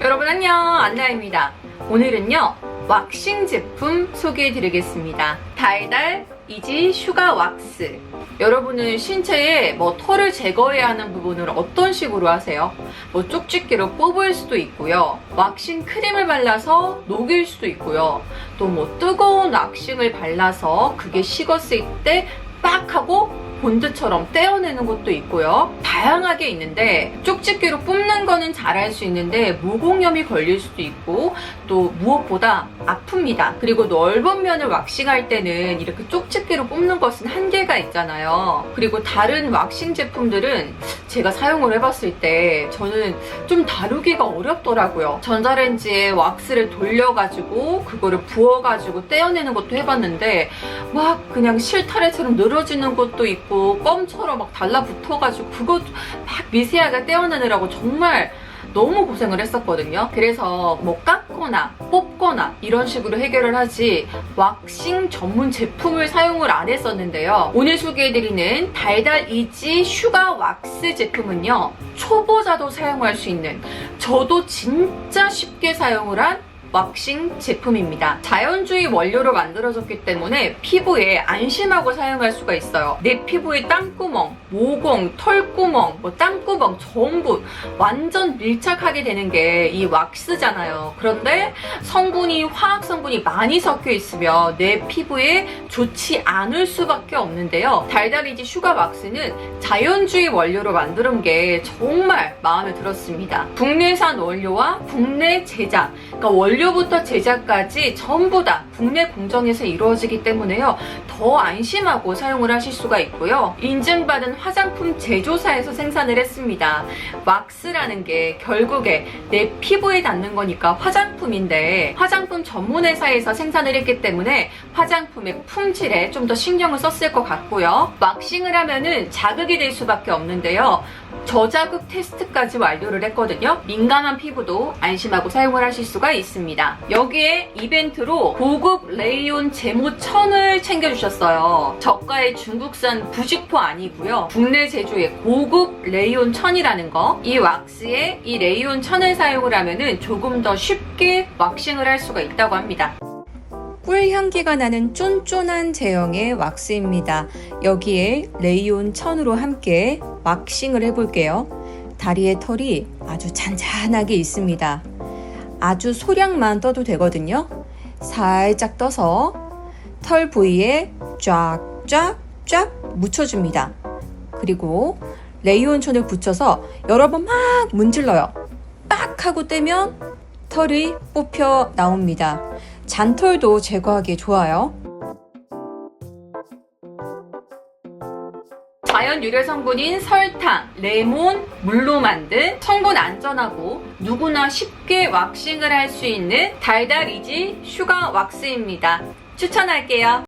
여러분 안녕. 안나입니다. 오늘은요 왁싱 제품 소개해 드리겠습니다. 달달 이지 슈가 왁스. 여러분은 신체에 뭐 털을 제거해야 하는 부분을 어떤 식으로 하세요? 뭐 쪽집게로 뽑을 수도 있고요. 왁싱 크림을 발라서 녹일 수도 있고요. 또 뭐 뜨거운 왁싱을 발라서 그게 식었을 때 빡 하고 본드처럼 떼어내는 것도 있고요. 다양하게 있는데 쪽집게로 뽑는 거는 잘할 수 있는데 모공염이 걸릴 수도 있고 또 무엇보다 아픕니다. 그리고 넓은 면을 왁싱할 때는 이렇게 쪽집게로 뽑는 것은 한계가 있잖아요. 그리고 다른 왁싱 제품들은 제가 사용을 해봤을 때 저는 좀 다루기가 어렵더라고요. 전자레인지에 왁스를 돌려가지고 그거를 부어가지고 떼어내는 것도 해봤는데 막 그냥 실타래처럼 늘어지는 것도 있고 껌처럼 막 달라붙어가지고 그거 막 미세하게 떼어내느라고 정말 너무 고생을 했었거든요. 그래서 뭐 깎거나 뽑거나 이런 식으로 해결을 하지 왁싱 전문 제품을 사용을 안 했었는데요. 오늘 소개해드리는 달달 이지 슈가 왁스 제품은요. 초보자도 사용할 수 있는 저도 진짜 쉽게 사용을 한 왁싱 제품입니다. 자연주의 원료로 만들어졌기 때문에 피부에 안심하고 사용할 수가 있어요. 내 피부에 땅구멍, 모공, 털구멍, 뭐 땅구멍 전부 완전 밀착하게 되는 게 이 왁스잖아요. 그런데 성분이 화학 성분이 많이 섞여 있으면 내 피부에 좋지 않을 수밖에 없는데요. 달달이지 슈가 왁스는 자연주의 원료로 만드는 게 정말 마음에 들었습니다. 국내산 원료와 국내 제작, 그러니까 원료 부터 제작까지 전부 다 국내 공정에서 이루어지기 때문에요. 더 안심하고 사용을 하실 수가 있고요. 인증받은 화장품 제조사에서 생산을 했습니다. 왁스라는 게 결국에 내 피부에 닿는 거니까 화장품인데 화장품 전문 회사에서 생산을 했기 때문에 화장품의 품질에 좀 더 신경을 썼을 것 같고요. 왁싱을 하면은 자극이 될 수밖에 없는데요. 저자극 테스트까지 완료를 했거든요. 민감한 피부도 안심하고 사용을 하실 수가 있습니다. 여기에 이벤트로 고급 레이온 제모 천을 챙겨주셨어요. 저가의 중국산 부직포 아니고요. 국내 제조의 고급 레이온 천이라는 거. 이 왁스에 이 레이온 천을 사용을 하면은 조금 더 쉽게 왁싱을 할 수가 있다고 합니다. 꿀 향기가 나는 쫀쫀한 제형의 왁스입니다. 여기에 레이온 천으로 함께 왁싱을 해볼게요. 다리의 털이 아주 잔잔하게 있습니다. 아주 소량만 떠도 되거든요. 살짝 떠서 털 부위에 쫙쫙쫙 묻혀줍니다. 그리고 레이온 천을 붙여서 여러 번 막 문질러요. 빡 하고 떼면 털이 뽑혀 나옵니다. 잔털도 제거하기에 좋아요. 자연 유래 성분인 설탕, 레몬, 물로 만든 성분 안전하고 누구나 쉽게 왁싱을 할 수 있는 달달이지 슈가 왁스입니다. 추천할게요.